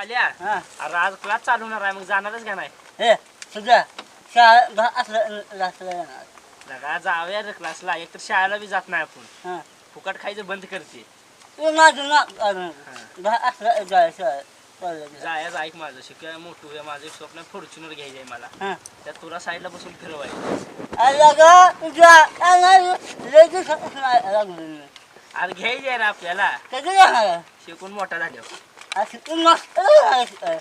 पाल्या हा. अरे आज क्लास चालू होणार आहे मग जाणारच का नाही? हे शाळा घा- असलं असलं येणार. लगा जाऊया रे क्लासला शाळेला बी जात नाही आपण. हा. फुकट खायचं बंद करते. तू माझं ना अजून घा असलं जाय शाळा कॉलेजला. जायचं ऐक माझं. शिकाय मोठं होऊया. माझं एक स्वप्न फॉर्च्युनर घ्यायचं आहे मला. हा. त्यात तुला साईडला बसून फिरवायचं. आला का तुझ्या आला लगेच लागलो मी. अरे घ्यायचं आहे ना आपल्याला. कधी जाणार? शिकून मोठा झाल्यावर. असं तू मस्त राहायचं.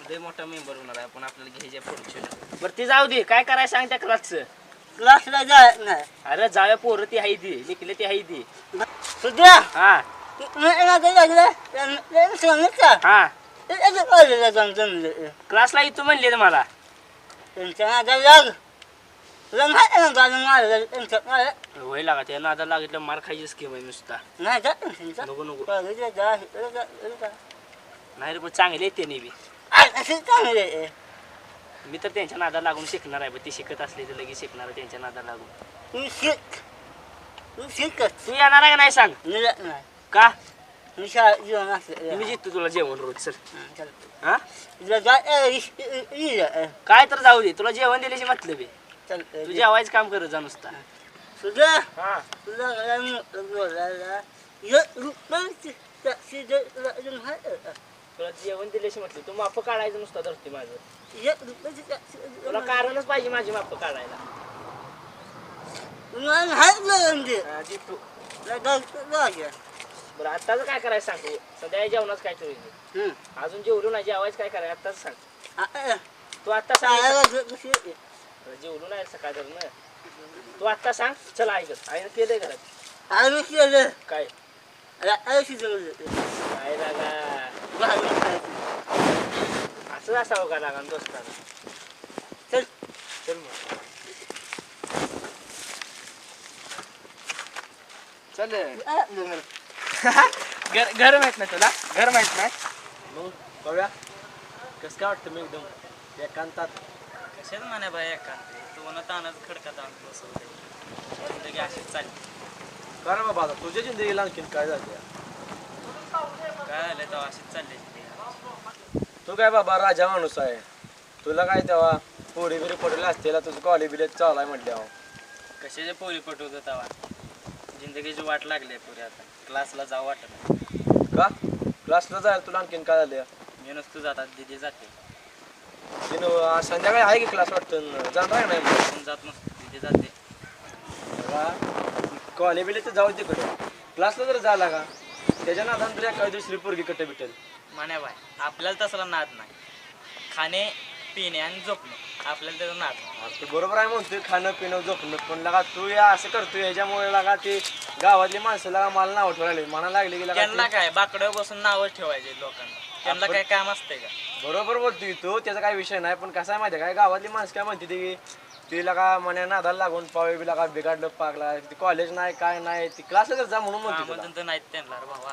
उद्या मोठा मेंबर होणार आहे आपण आपल्याला घ्यायचे बरं ते जाऊ दे. काय करायचं सांग त्या क्लासचं क्लासला जाय नाही. अरे जाऊया पोरं ती आहे ती. लिखले ती आहे ती. सुद्धा हा. का? हा. क्लासला येतो म्हणले मला. त्यांच्या नादा लाग होय त्या नादा लागलं मार खायची स्कीम आहे नुसता. नाही नको नको. नाही रे पण चांगले आहेत ते बी असं चांगलं आहे. मी तर त्यांच्या नादा लागून शिकणार आहे पण ती शिकत असली तर लगेच शिकणार आहे त्यांच्या नादा लागून तू शिक तू शिकत तू येणार आहे का नाही सांग मी जात नाही का मी शाळा जेवण असलं मी जितो तुला जेवण रोज सर चालतं हा ए, काय तर जाऊ दे तुला जेवण दिल्याची मतलब आहे चालतं तू जेवायचं काम करत जा नुसता सुद्धा हा बोलायला शिजत तुला जेवण दिल्याशी म्हटलं तू माप काढायचं नुसता धरते माझं अजून तुला. कारणच पाहिजे माझी माप काढायला दे. हा, जितू. बरं आत्ताच काय करायचं सांग तू सध्या जेवणाच काय हम्म. अजून जेवलो नाही जेवायचं काय करायचं आत्ताच सांग तू आत्ता सांग? जेवलो नाही सकाळ ना तू आत्ता सांग चला ऐकत आईनं केलंय घरात. काय. काय लागा असंच असावं का लागा दोस्ताला चल. चल मग चल. घर घर माहीत नाही तुला? घर माहीत नाही? मग बघूया. कसं काय वाटतं मी एकदम? एकांतात. कशात म्हणे बाय एकांत? तू न तानाच खडकात आणून बसवते जिंदगी अशीच चालली. कारण बाबा तुझ्या जिंदगीला आणखीन काय झालं काय झालं तेव्हा अशीच चालली जिंदगी तू काय बाबा राजा माणूस आहे. तुला काय तेव्हा पोरी बिरी पडले असतील तुझं कॉलेज बिलेज चालू आहे म्हटल्यावर. कशाचे पोरी पटवतो तेव्हा? जिंदगीची वाट लागली आहे पुरी आता. क्लासला जाऊ वाटत. का? क्लासला जायला तुला आणखीन काय झालं? मी नसतो जातात दिदी जाते. संध्याकाळी आहे की क्लास वाटतं? जाणार आहे नाही जात नसतो दिदी जाते. कॉलेज बिलेज तर जाऊ तिकडे. क्लासला जर झाला का? त्याच्या नादान तुला काय दुसरी पोरगी कट्टे भेटेल. म्हणे बाय आपल्याला तसला नाद नाही. खाणे पिणे आणि झोपणे आपल्याला त्याचा नाद नाही. तू बरोबर आहे म्हणतोय खाणं पिणं झोपणं पण लगा तू या असं करतोय ह्याच्यामुळे लगा ते गावातली माणसं लगा मला नाव ठेवायला म्हणा लागले की लगा त्यांना ते- काय बाकडं बसून नावच ठेवायचे लोकांना. त्यांना आपण- काय काम असतंय का? बरोबर बोलतोय तू त्याचा काही विषय नाही पण कसं आहे माहिती आहे काय गावातली माणसं काय म्हणते ती ती लगा मण्या नादाला लागून पावे बी लगा बिघडलं पाकला ती कॉलेज नाही काय नाही ती क्लासला तर जा म्हणून म्हणते तुला. तर नाहीत त्यांना रे बाबा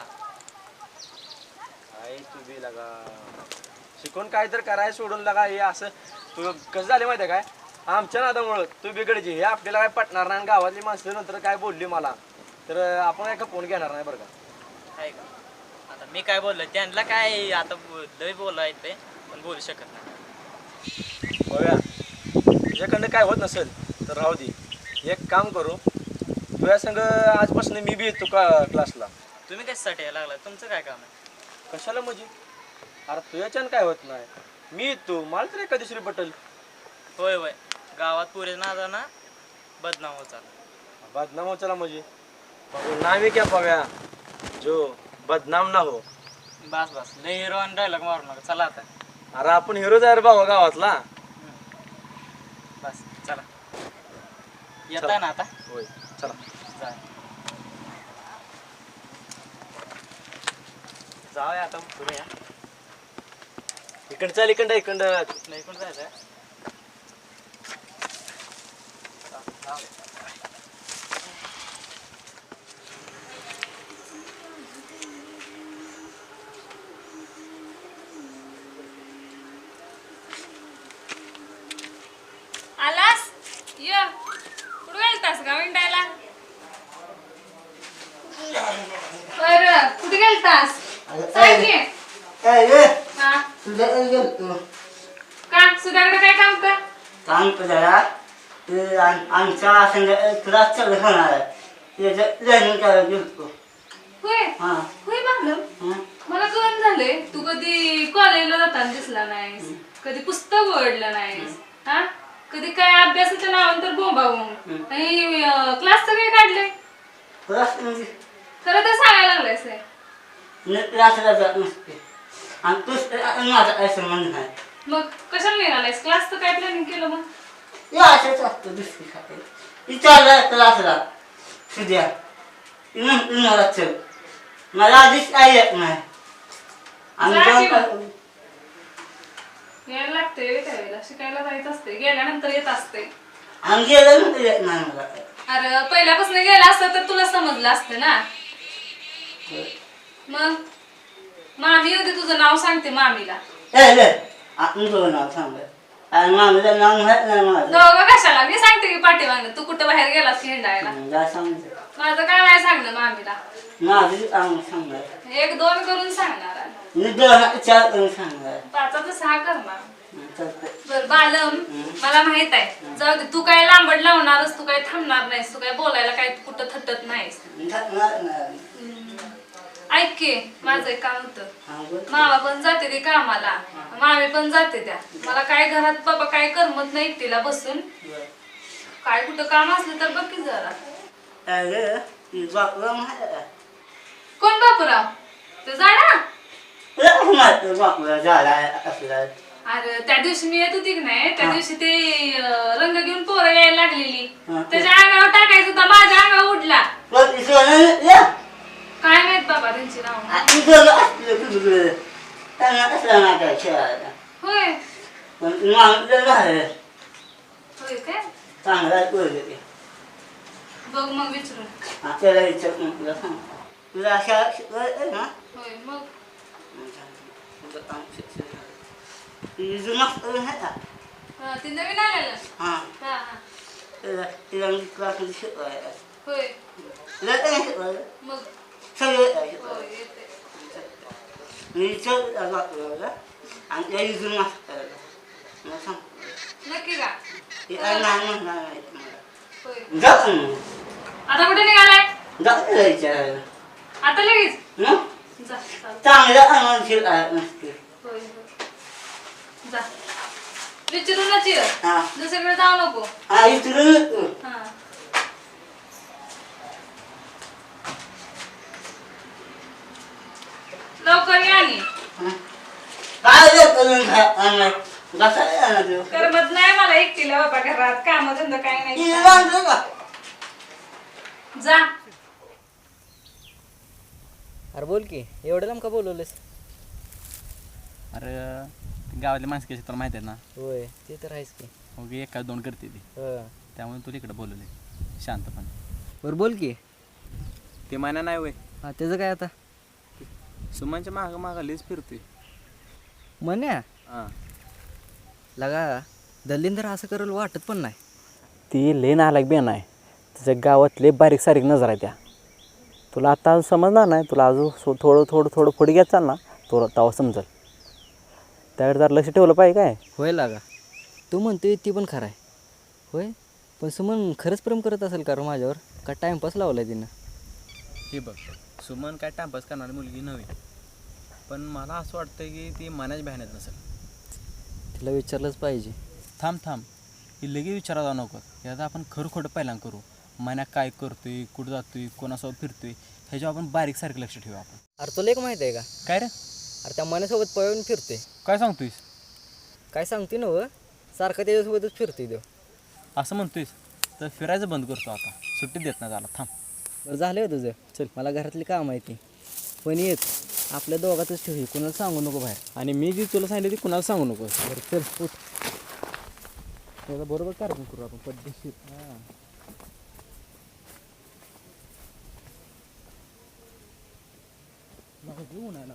काय तू बी लगा. शिकून काय तर करायला सोडून लगा हे असं. तू कसं झालं माहिती आहे काय? आमच्या नादामुळं तू बिघडची हे आपल्याला काय पटणार नाही आणि गावातली माणसं नंतर काय बोलली मला? तर आपण काय फोन घेणार नाही बरं का? आहे का? आता मी काय बोललो त्यांना काय आता बो- लय बोलायचं पण बोलू शकत नाही. बघूया. तुझ्याकडनं काय होत नसेल तर राहू दे. एक काम करू तुझ्या संग आजपासून मी बी येतो का क्लासला? तुम्ही कशासाठी यायला लागला तुमचं काय काम आहे? कशाला म्हणजे अरे तुझ्याच्यानं काय होत नाही. मी येतो मला तर एका दुसरी पटल. होय होय. गावात पुरे ना ना बदनाम होत बदनाम हो चला म्हणजे नामी क्या पव्या जो बदनाम ना हो. बस बस. लय हिरो आणि डायलॉग मारू नका. चला आता. अरे आपण हिरोज आहे रे भावा गावातला बस चला येताय ना आता? होय. चला. जा जाऊया आता पुढे या इकडं चाल इकडं इकडं. नाही कोण जायचंय. आलास ये कुठं गेलतास का विंडायला बर कुठे गेलतास सांग की. काय रे हा? तुझ्या गेलतो का सुधाकडे काय काम कर सांगतो जरा ते आम- आमच्या संध्या क्लास चालू होणार आहे त्याचं लर्निंग करायला होय? हां. होय मागलं हां. मला कळण झालंय तू कधी कॉलेजला जाताना दिसला नाहीस कधी पुस्तक ओढलं नाहीस हा. कधी काय अभ्यासाच्या नावानंतर बोंबावून. आणि क्लास तर काय काढले क्लास म्हणजे खरं तर सांगायला लागलायस रे. न- क्लासला जात नसते. आणि तूच माझा काय संबंध नाही. मग कशाला निघालायस? क्लास तर काय प्लॅनिंग केलं मग? या असंच असतं दुसरी खाते. विचारला क्लासला सुद्या. मला चल. मला आधीच काय येत नाही. आम्ही जाऊन. यायला लागते त्यावेळेला. शिकायला जायचं असते गेल्यानंतर येत असते आम्ही गेलं नंतर येत नाही मला. अरे पहिल्यापासून गेला असतं तर तुला समजलं असतं ना? मग? मामी होती तुझं नाव सांगते मामीला. ए ले आपण तुझं नाव सांग आणि मामीचं नाव माहीत नाही माझं दोघं कशाला? मी सांगते की पाठीमागणं तू कुठं बाहेर गेलास की हिंडायला? जा सांगते माझं काय नाही सांगणं मामीला. माझं काम सांगणार एक दोन करून सांगणार आहे. मी दोन चार करून सांगणार पाचाचं सहा करणार. चालतंय. बर बालम मला माहीत आहे. जाऊ दे तू काय लांबड लावणारच तू काय थांबणार नाहीस तू काय बोलायला काय कुठं थटत नाहीस. नाही. ऐक की माझं एक काम होतं. मामा पण जाते ते कामाला. मामी पण जाते त्या. मला काय घरात बाबा काय करमत नाही एकटीला बसून. काय कुठं काम असलं तर बघ की जरा. कोण बापूराव? ते तुला आहे? अरे त्या दिवशी मी येत होती की नाही? त्या दिवशी ते रंग घेऊन पोरं यायला लागलेली. त्याच्या अंगावर टाकायचं होता माझ्या अंगावर उडला पण सोनं ये. काय माहीत बाबा त्यांची नाव आणि दोघं असलं तुझं. काय खेळायला. होय पण माणूस झालं. होय काय चांगला पोरगं ते. बघ मग विचारून हा, त्याला विचार तुला सांग. तुला शाळा शिकवायचं ना? होय मग तुझं काम शिक्षण झालं. ती जुना पोरं आहे का? हा, ते नवीन आलेलं हा. हा हा त्याला- तिला मी क्लासमध्ये शिकवायला. होय तुला काय शिकवायला? मग सगळं शिकवायला. होय येते बापराला आणि त्या इथून मास्टरला. मला सांग. नक्की का ते काय नाही म्हणणार नाही तुम्हाला. आता कुठे निघालाय जा त्याला विचारायला. आता लगेच. चांगलं अनवशील नसते जा हा जाऊ नको हा इथून येतो. हा लवकर या हं? काय रे करून खा- आणलं? बसायला आणलं तू. करमत नाही मला एकटीला बाबा घरात काम धंदा काय नाही? जा अरे बोल की एवढं लांब का बोलवलंस अरे गावातल्या माणसं तुला माहिती आहे ना होय ते तर आहेच की मग एका दोन करते ती हं. त्यामुळे तुला इकडे बोलवले शांतपणे बरं बोल की ते माना नाही वय हा त्याचं काय आता सुमनच्या मागं मागं लेच फिरतोय. म्हण्या हां. लगा दलिंदर असं करेल वाटत पण नाही. ती लय नालायक बेन आहे तिच्या गावात लय बारीक सारीक नजर आहे त्या. तुला आता समजणार नाही तुला अजून सो थोडं थोडं थोडं पुढे घेत चाल ना तो तेव्हा समजल. त्याकडे जर लक्ष ठेवलं पाहिजे काय? होय लागा. तू म्हणतोय ती पण खरं आहे. होय? पण सुमन खरंच प्रेम करत असेल का रे माझ्यावर? का टाइमपास लावलाय तिनं? हे बघ. सुमन काय टाइमपास करणारी मुलगी नव्हे. पण मला असं वाटतं की ती मनाच बहिण्यात नसेल. तिला विचारलंच पाहिजे. थांब थांब. ही लगे विचारा जाऊ नको. याचा आपण खरं खोटं पहिल्यांदा करू. मना काय करतोय कुठं जातोय कोणासोबत फिरतोय ह्याच्यावर आपण बारीक सारखं लक्ष ठेवू आपण. अरे तुला एक माहिती आहे का? काय रे? अरे त्या मनासोबत पळून फिरते काय सांगतोयस? काय सांगते ना व सारखं त्याच्यासोबतच फिरतोय तो. असं म्हणतोयस? तर फिरायचं बंद करतो आता. सुट्टी देत नाही झाला थांब. बरं झालं आहे तुझं चल मला घरातली काम आहे ती. पण येत आपल्या दोघातच ठेव कुणाला सांगू नको बाहेर. आणि मी जी तुला सांगितलं ती कुणाला सांगू नको. बरं चल उठ. त्याचा बरोबर कार्यक्रम करू आपण पद्धतशीर हां. मला घेऊन आहे ना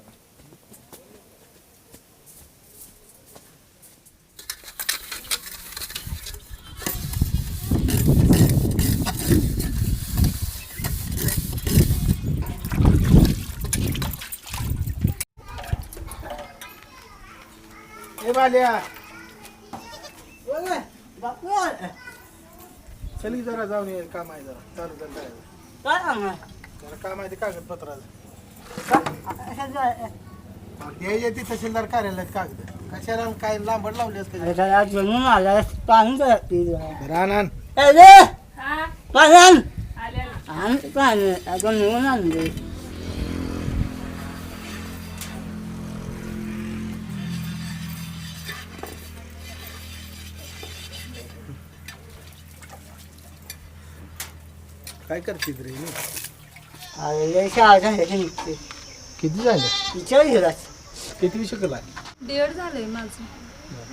बापू आला. चल की जरा जाऊन ये काम आहे जरा. चालू चालू काय? काय सांगणार? जरा काम आहे ते कागदपत्राचं. का- असं काय? हे येते तहसीलदार कार्यालयात कागद. कशाला काय लांबड लावली असते? अरे त्याला जन्म आला पाणी करते रान अरे हा. पाणी काय करते रे अरे लय शाळा आहे निघते किती झालं? विचार गेला किती शिकला डी एड झालंय माझं.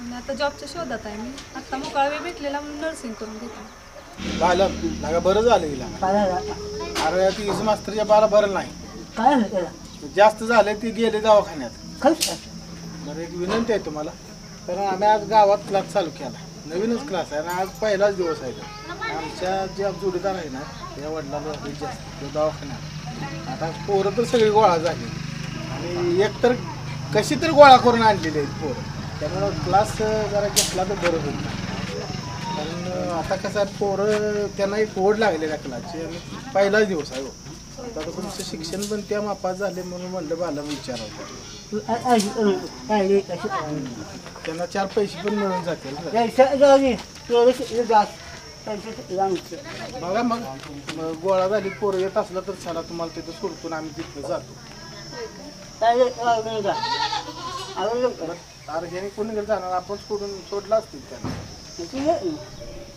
आणि आता जॉबच्या शोधात आहे मी. आत्ता मोकळा वेळ भेटलेला म्हणून नर्सिंग करून घेतलं. बाला लागा बरं झालं हिला. काय झालं अरे ती इज मास्तरच्या बाला बरं नाही. काय झालं त्याला? जास्त झालं ती गेले दवाखान्यात. खरंच बरं एक विनंती आहे तुम्हाला. कारण आम्ही आज गावात क्लास चालू केला. नवीनच क्लास आहे आणि आज पहिलाच दिवस आहे तो. आमच्या जे जोडीदार आहे ना त्या वडिलाला झाले जास्त तो दवाखान्यात. आता पोरं तर सगळी गोळा झाली. आणि एक तर कशी तर गोळा करून आणलेली आहेत पोरं. त्यामुळं क्लास जरा घेतला तर बरं होईल. कारण आता कसं आहे पोरं त्यांना एक ओढ लागलेल्या क्लासची आणि पहिलाच दिवस आहे हो. आता तुमचं शिक्षण पण त्या मापात झाले म्हणून म्हणलं बाला विचारावं. त्यांना चार पैसे पण मिळून जातील बघा मग मग गोळा झाली पोरं येत असलं तर चला तुम्हाला तिथं सोडतो आम्ही तिथं जातो. बरं, अरे ह्याने कोणी घरी जाणार? आपण सोडून सोडला असतील त्यांना.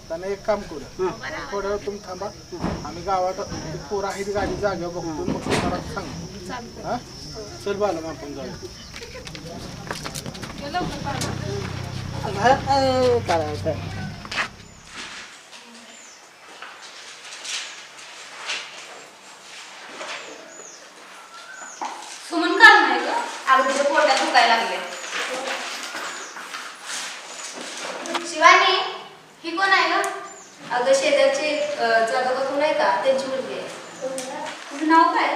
त्यांना एक काम करू. थोड्या वेळ तुम्ही थांबा. आम्ही गावात ते पोरं आहे ती गाडी जागेवर बघतो मग तुम्हाला सांगतो. हा? चल बाला मग आपण जाऊ. सुमन का नाही ग अगं तिच्या पोटात दुखायला लागले शिवानी ही कोण आहे ना अगं शेजारची अं, जागा बघू नाही का त्यांची मुलगी आहे तुझं नाव काय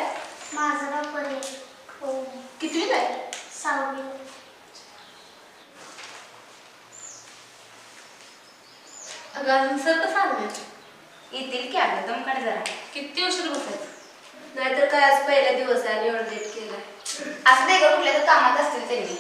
माझं नाव परेश कितवीत आहे सावली अगं अजून सर कसं आलं येतील की अगं दम काढ जरा किती उशीर बसायचं नाहीतर काय आज पहिला दिवस आहे एवढं लेट केलाय. असं नाही का कुठल्या तर कामात असतील त्यांनी.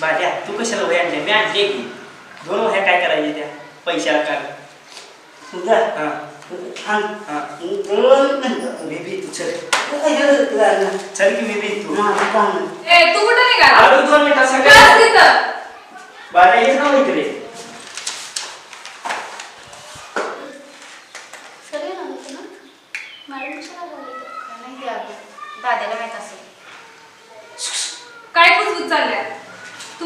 माझ्या तू कशाला वह्या आणल्या मी आणले की दोन वह्या काय करायच्या त्या? पैशाला काय हा. हा. चल. चल की मी बी तू. ए तू कुठे निघाला? दोन मिनिटात. बस सगळं बाळा येत ना इकडे सगळे नव्हते ना मॅडम कशाला बोलले नाही ते अगं दादाला माहीत असेल काय कुजबूज चालल्या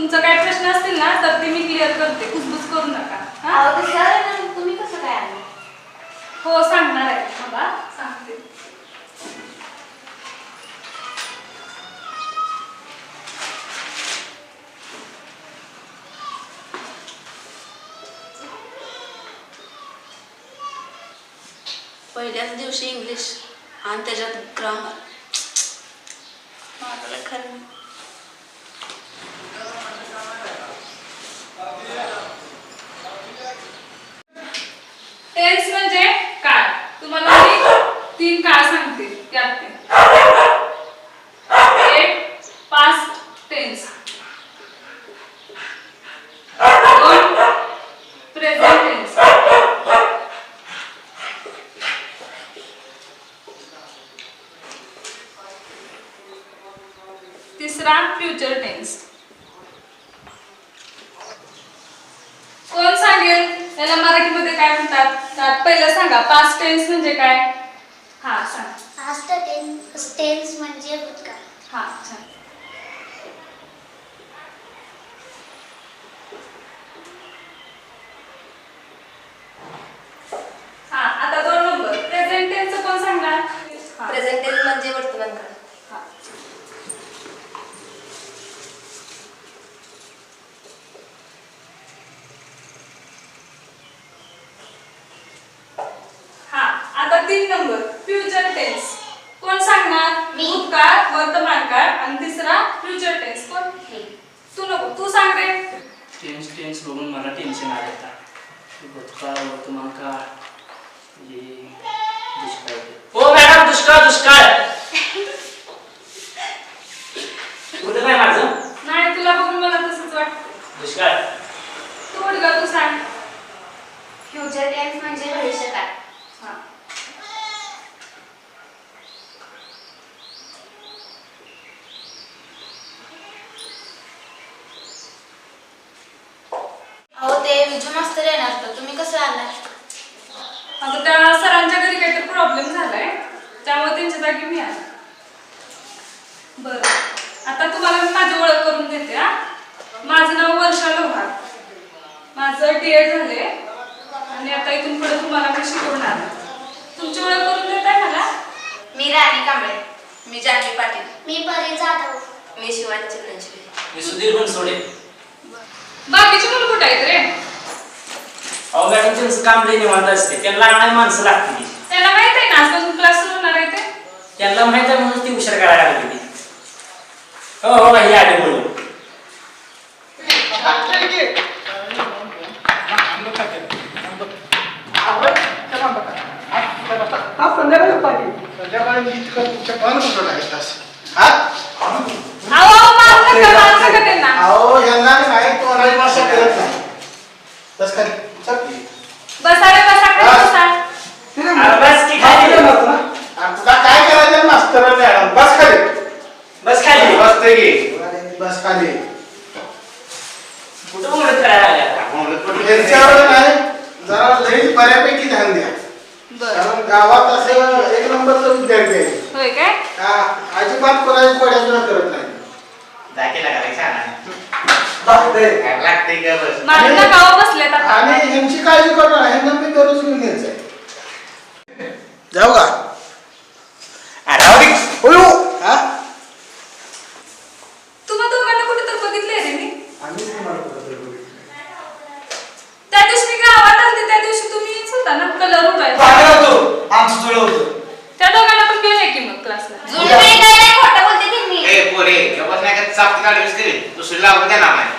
तुमचं काय प्रश्न असतील ना तर ते मी क्लिअर करते. कुजबूज करू नका. हा? अहो ते सर आहे ना तुम्ही कसं काय आले हो सांगणार आहे. बाबा सांगते. पहिल्याच दिवशी इंग्लिश आणि त्याच्यात ग्रामर खरं नाही. टेन्स म्हणजे काळ तुम्हाला मी तीन काळ सांगते त्यात एक पास्ट टेन्स दोन प्रेझेंट टेन्स तिसरा फ्युचर टेन्स कोण सांगेल याला मराठीमध्ये काय त्यात पहिलं सांगा पास्ट टेन्स म्हणजे काय? हा सांग. पास्ट टेन्स टेन्स म्हणजे भूतकाळ. हा छान. हा आता दोन नंबर प्रेझेंट टेन्सचं कोण सांगणार हा. प्रेझेंट टेन्स म्हणजे वर्तमान काळ हा. हा आता तीन नंबर फ्युचर टेन्स कोण सांगणार. भूतकाळ वर्तमान काळ आणि तिसरा फ्युचर टेन्स कोण? तू नको तू सांग रे. टेन्स टेन्स बघून मला टेन्शन आलं आता. भूतकाळ वर्तमान काळ हे दुष्काळ. हो मॅडम दुष्काळ दुष्काळ. कुठं काय माझं? नाही तुला बघून मला तसंच वाटतं दुष्काळ. तू तू सांग. फ्युचर टेन्स म्हणजे भविष्यकाळ हा अहो ते विजू मास्तर येणार होतं तुम्ही कसं आलाय आता त्या सरांच्या घरी काहीतरी प्रॉब्लेम झालाय. त्यामुळे त्यांच्या जागी मी आले. बरं. आता तुम्हाला मी माझी ओळख करून देते हा. माझं नाव वर्षा लोहार. माझं डी एड झाले आणि आता इथून पुढे तुम्हाला मी शिकवणार. तुमची ओळख करून देताय मला? मी राणी कांबळे. मी जानवी पाटील. मी परी जाधव. मी शिवानी चिरंजीवी मी सुधीर बनसोडे. बाकीची मुलं कुठं आहेत रे? अहो मॅडम त्यांचं काम लई निवांत असते. त्यांना आणायला माणसं लागतील. त्यांना माहीत आहे ना आजपासून क्लास सुरू होणार आहे ते? त्यांना माहीत आहे म्हणून ती हुशार करायला लागली ती हो हो हे आले बोलू. संध्याकाळी इतकं तुमच्या पान कुठं तास हा अहो अहो, मारू नका मारू नका त्यांना अहो यांना नाही तोंडाची भाषा करत नाही बस खाली चल. बसा रे बसा खाली बसा अरे बस की खाली. आणि तुला काय करायचं मास्तर मॅडम बस खाली बस खाली बसते की बस खाली कुठं मदत करायला लागल्या यांच्यावर नाही जरा लई बऱ्यापैकी ध्यान द्या बरं कारण गावात असं एक नंबरचं विद्यार्थी आहे होय काय का अजिबात कोणाची कोड्यातून करत नाही माझ्या नकावर बसलेत आता आणि ह्यांची काळजी करणार ह्यांना मी दररोज घेऊन यायचंय जाऊ का होय हो. हा? तुम्हा दोघांना कुठे तर बघितलंय रे मी आम्हीच तुम्हाला कुठं तरी बघितलं. त्या दिवशी मी गावात आलते त्या दिवशी तुम्हीच होता ना कलर उठायला आमचं जुळं होतं त्या दोघांना पण घेऊन ये की मग क्लासला जुळे काय नाही खोटं बोलते ते मी ए पोरे गप्पा नाही का चापती काढलीस तरी दुसरी लागू देणार नाही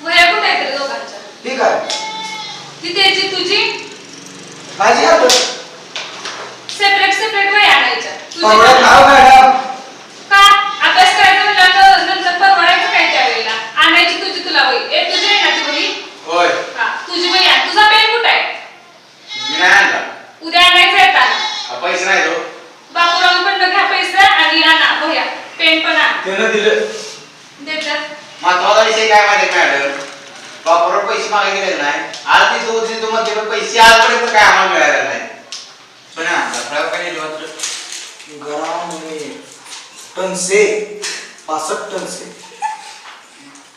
वया कुठे आहेत रे दोघांच्या ठीक आहे ती त्याची तुझी माझी आता सेपरेट सेपरेट वया आणायच्या तुझी परवडत नाव मॅडम का अभ्यास करायचं म्हटलं नंतर परवडायचं काय त्यावेळेला आणायची तुझी तुला वही ए तुझी आहे ना ती वही होय हा तुझी वही आण तुझा पेन कुठे आहे मी नाही आणला उद्या आणायचं येताना हा, पैसे नाही तो. बापूरावांकडनं घ्या पैसे आणि आणा वह्या पेन पण आण. त्यानं दिलं. देतात महत्त्वाचा विषय काय माहिती मॅडम वापरून पैसे मागे गेले नाही. आज ती जो ती मध्ये पण पैसे आजपर्यंत काय आम्हाला मिळालेला नाही. सोन्या लफड्यावर काय लिहिलं होतं? ग्राम में टन से बासठ टन से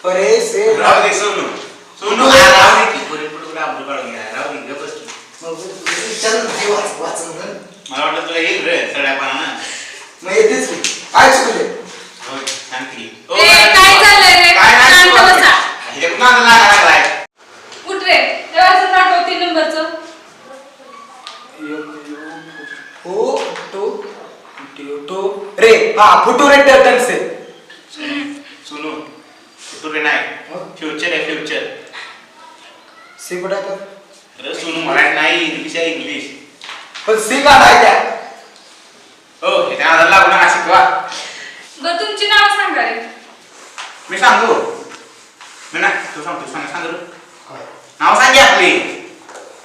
परे से राहू दे सोनू. सोनू राहू दे. की पुढे पुढे आब्रू काढून घ्या राहू दे. बस तू. चल नाही वाच वाचन मला वाटलं तुला येईल रे सड्यापणानं मग येतेच मी. काय चुकले होय सांग की. ओ, ए, मॅडम, काय चाललंय रे? काय नाही शांत सुरुवात बसा. केली. हे कुठं नादाला लागायला लागलाय? उठ रे. तेव्हा दाखव तीन नंबरचं. हो तो तो रे हा फुटू रे टन से सुनू तुझे नाही. फ्युचर आहे फ्युचर सी कुठे अरे सुनू मराठी नाही इंग्लिश आहे इंग्लिश. पण सी हो हे त्या नादाला लागू नका शिकवा. बरं तुमची नाव सांगा रे. मी सांगू? मी ना तू सांग तू सांग सांग रे. नाव सांग की आपली.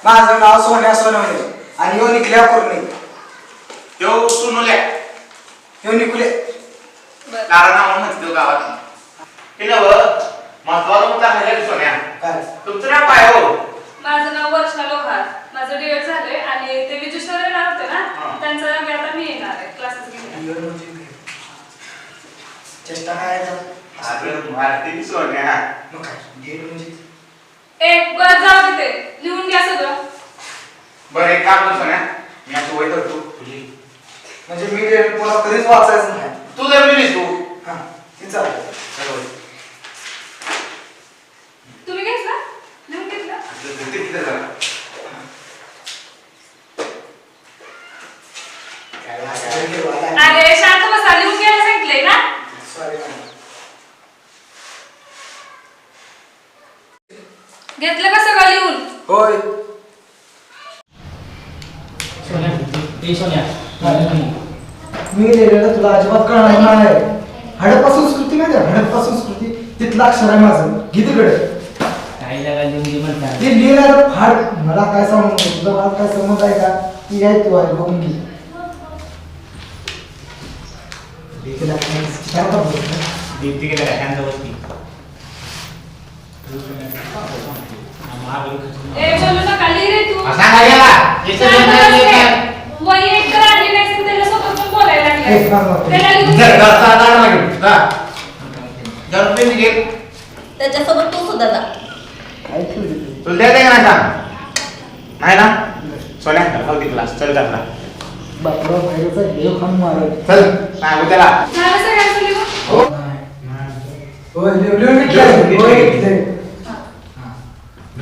माझं नाव सोन्या सोनवणे आणि यो निकल्या कुर्णे. तो सुनूल्या यो निकुले बरं. नारा नाव म्हणते तो गावात. हे नव महत्वाचं मुद्दा आहे सोन्या. काय? तुमचं नाव काय हो माझं नाव वर्षा लोहार माझं डीएड झालंय आणि ते विजू सर येणार होते ना त्यांच्या जागी आता मी येणार आहे क्लासेस घेण्यासाठी काय? अगं भारती सोन्या. मग काय? म्हणजे. ए बरं जाऊ तिथे लिहून घ्या सगळं. बरं एक काम कर सोन्या. मी आता वय करतो. तुझी म्हणजे मी डेड कोणा कधीच वाचायचं नाही. तू जर मिळलीस तू. हा ते चालेल चल तुम्ही घेतला? लिहून घेतला. ते तिथं जरा. अरे शांत बसा लिहून घ्यायला सांगितलंय ना सॉरी घेतलं का सगळं लिहून? होय. मी लिहिलेलं तुला अजिबात कळणार नाही. हडप्पा संस्कृती माहिती आहे हडप्पा संस्कृती. तिथलं अक्षर आहे माझं. गीतेकडे ते लिहिलं फार मला काय सांगू. तुझा मला काय समज आहे का? ती आहे तू आहे बघून घे. काय शांत बसती ए बोलू नका लिह रे तू. वही एक तर आली नाही तर त्याला पण बोलायला लिहून त्याच्यासोबत तू सुद्धा जा. नाही सांग? नाही ना? सोन्या खाऊ क्लास चल घरला बापरा बाहेरचा देव मारत चल सांगू त्याला झालं सगळ्यांचं लिहून? होय लिहून लिहून घेतलंय. होय घेतलंय.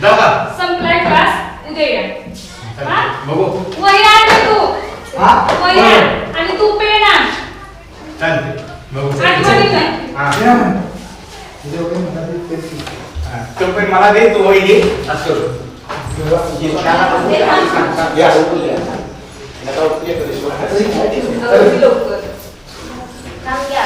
का संपलाय क्लास उद्या या हा? बघू वही आण रे तू हा? वही आण आणि तू पेन आण चालते बघू आठवणीनं हा या म्हण. जेवढे म्हणतात ते तेच की. हा. तो पण मला दे तू वही घे असं करू हे सोन्याला बघू. सांग, सांग. या, बघू या. नका उठले कधी सोन्या. आता हे